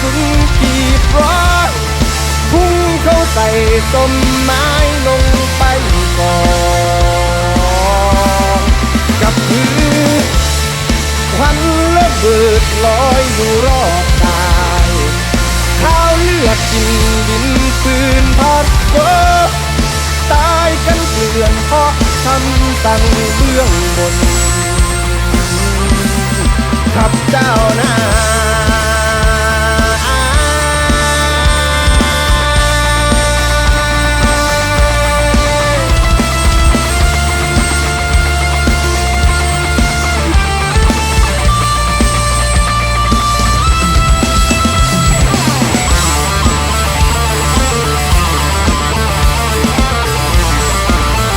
สุนทีพร้อพุ่งเข้าใส่ต้นไม้ลงไปกองกับพื้นควันและเบิดลอยอยู่รอบกายเท้าเลือดกินดินปืนพัดเวอตายกันเกลื่อนเพราะคำสั่งเบื้องบนขับเจ้าหน้า